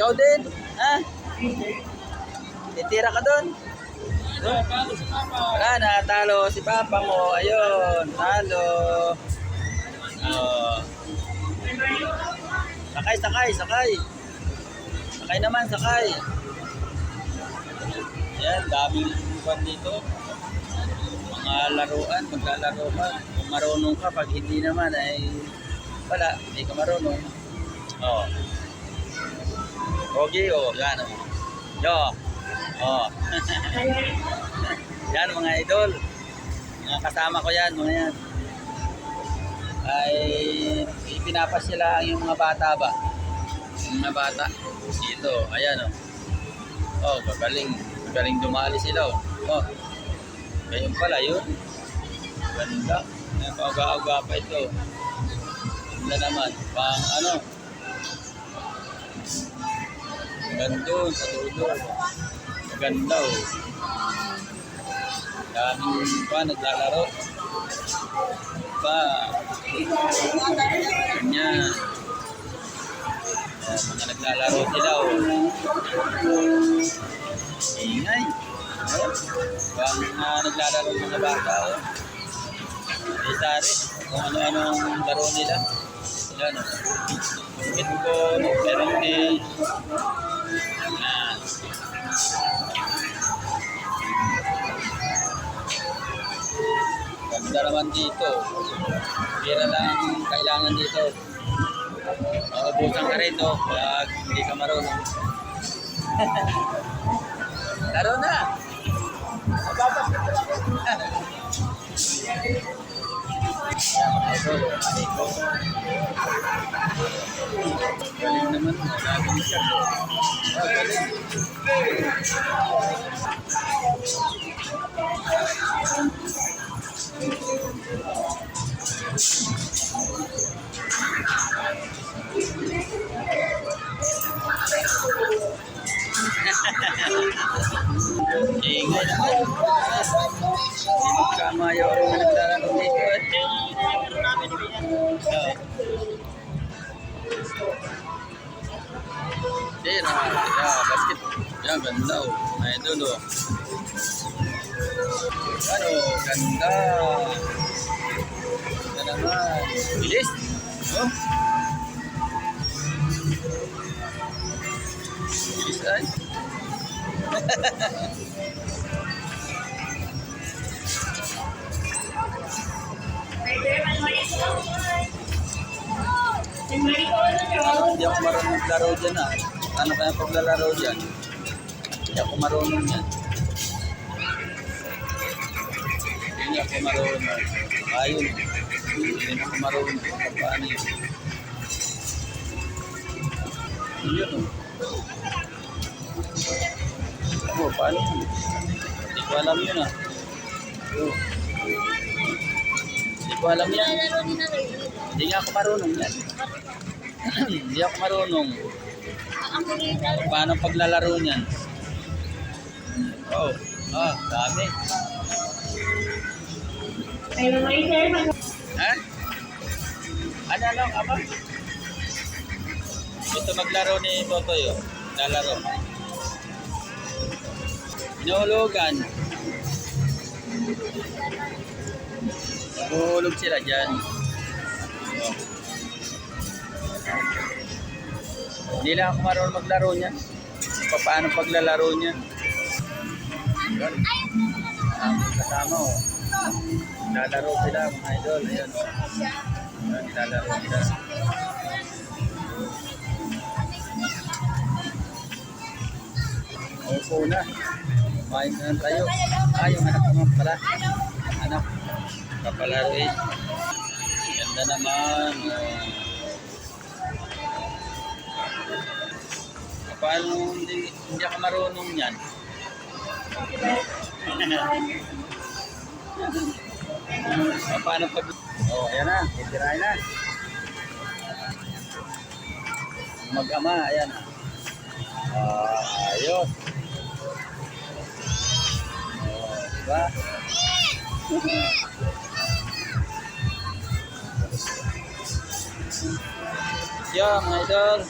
Ikaw din? Ha? Titira ka doon? Wala na, talo si papa mo. Ayun, talo. Oh. Sakay, sakay, sakay. Sakay naman, sakay. Yan, daming buwan dito. Mga laruan, maglalaro ka. Kung marunong ka, pag hindi naman ay wala, hindi ka marunong. Oh. Okay, oh, yan. Oh. Yo. Oh. yan mga idol. Mga kasama ko yan, mga yan. Ay ipinapasila yung mga bata ba? Yung mga bata. Dito, ayan oh. Oh, gagaling. Gagaling dumali sila oh. Oh. Ngayon pala yun. Ganda. Ayan, pauga-uga pa ito. Ganda naman. Pang ano? Ganda sa dulo. Maganda oh. Daming pa naglalaro. Pa. Ganyan. Ayan, mga naglalaro sila oh. Ingay. Oh. Uh, naglalaro mga bata oh. May sari. Kung ano-anong laro nila. Yan. Basketball, meron din. Yan. Ganda naman dito. Pira lang kailangan dito. Maubusan ka rito pag hindi ka marunong. Laro na! Galing naman. Galing siya. Ah, galing. Ingay naman. Hindi magkamayaw ang Hindi na. Yeah, basket. Yan, ganda oh. Ay, idol oh. Ano, ganda. Ganda naman. Bilis. Oh. Bilis ay. Hindi ako marunong maglaro dyan ah. Ano kaya paglalaro dyan? Hindi ako marunong yan. Hindi ako marunong. Ayun. Hindi ako marunong paano yun. Yun oh. Ako, paano yun? Hindi ko alam yun ah. Oh. Hindi ko alam yan. Hindi nga ako marunong yan. Hindi ako marunong. Paano paglalaro niyan? Oh, ah, dami. Ha? Ano lang, ama? Gusto maglaro ni Totoy, oh. Lalaro. Inuhulugan. Hulog sila dyan. Oh. Hindi lang ako marunong maglaro niya. Pa- Paano paglalaro niya? Yun. Ang kasama oh. Lalaro sila mga idol. Ayan. Ayan, nilalaro sila. Opo na. Kumain na tayo. Ah, yung anak naman pala. Anak. Kapalaro eh. Ganda naman. Oh. Paano hindi, hindi ako marunong yan? Ah, Paano pag... Oh, ayan na. Titirahin na. Mag-ama, ayan. Ah, ayos. Oh, diba? Yeah, mga idol.